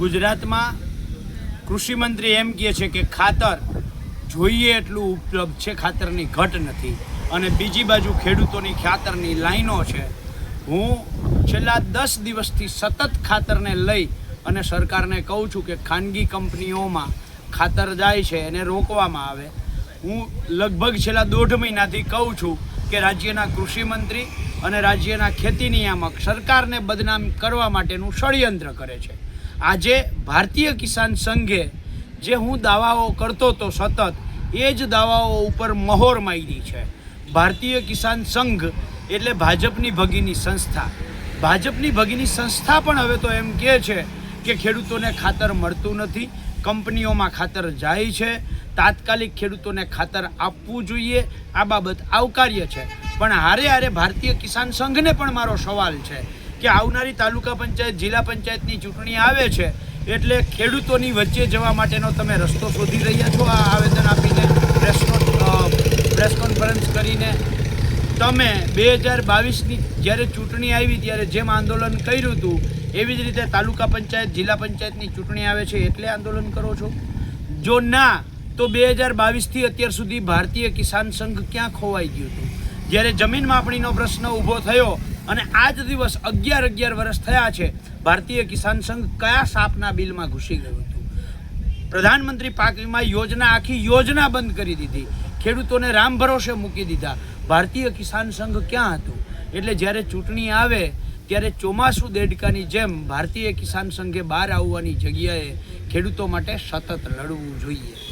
ગુજરાતમાં કૃષિમંત્રી એમ કહે છે કે ખાતર જોઈએ એટલું ઉપલબ્ધ છે, ખાતરની ઘટ નથી. અને બીજી બાજુ ખેડૂતોની ખાતરની લાઈનો છે. હું છેલ્લા દસ દિવસથી સતત ખાતરને લઈ અને સરકારને કહું છું કે ખાનગી કંપનીઓમાં ખાતર જાય છે, એને રોકવામાં આવે. હું લગભગ છેલ્લા દોઢ મહિનાથી કહું છું કે રાજ્યના કૃષિમંત્રી અને રાજ્યના ખેતી નિયામક સરકારને બદનામ કરવા માટેનું ષડયંત્ર કરે છે. આજે ભારતીય કિસાન સંઘે જે હું દાવાઓ કરતો હતો સતત, એ જ દાવાઓ ઉપર મહોર મારી છે. ભારતીય કિસાન સંઘ એટલે ભાજપની ભગીની સંસ્થા. ભાજપની ભગીની સંસ્થા પણ હવે તો એમ કહે છે કે ખેડૂતોને ખાતર મળતું નથી, કંપનીઓમાં ખાતર જાય છે. તાત્કાલિક ખેડૂતોને ખાતર આપવું જોઈએ. આ બાબત આવકાર્ય છે. પણ હારે હારે ભારતીય કિસાન સંઘને પણ મારો સવાલ છે. કે આવનારી તાલુકા પંચાયત, જિલ્લા પંચાયતની ચૂંટણી આવે છે, એટલે ખેડૂતોની વચ્ચે જવા માટેનો તમે રસ્તો શોધી રહ્યા છો? આ આવેદન આપીને પ્રેસ પ્રેસ કોન્ફરન્સ કરીને તમે બે હજાર બાવીસની જ્યારે ચૂંટણી આવી ત્યારે જેમ આંદોલન કર્યું હતું, એવી જ રીતે તાલુકા પંચાયત, જિલ્લા પંચાયતની ચૂંટણી આવે છે, એટલે આંદોલન કરો છો? જો ના, તો બે હજાર બાવીસથી અત્યાર સુધી ભારતીય કિસાન સંઘ ક્યાં ખોવાઈ ગયું હતું? જ્યારે જમીન માપણીનો પ્રશ્ન ઊભો થયો અને આજ દિવસ અગિયાર અગિયાર વર્ષ થયા છે, ભારતીય કિસાન સંઘ કયા સાપના બિલમાં ઘૂસી ગયું હતું? પ્રધાનમંત્રી પાક વીમા યોજના આખી યોજના બંધ કરી દીધી. ખેડૂતોને રામ ભરોસે મૂકી દીધા. ભારતીય કિસાન સંઘ ક્યાં હતું? એટલે જ્યારે ચૂંટણી આવે, ત્યારે ચોમાસું દેડકાની જેમ ભારતીય કિસાન સંઘે બહાર આવવાની જગ્યાએ ખેડૂતો માટે સતત લડવું જોઈએ.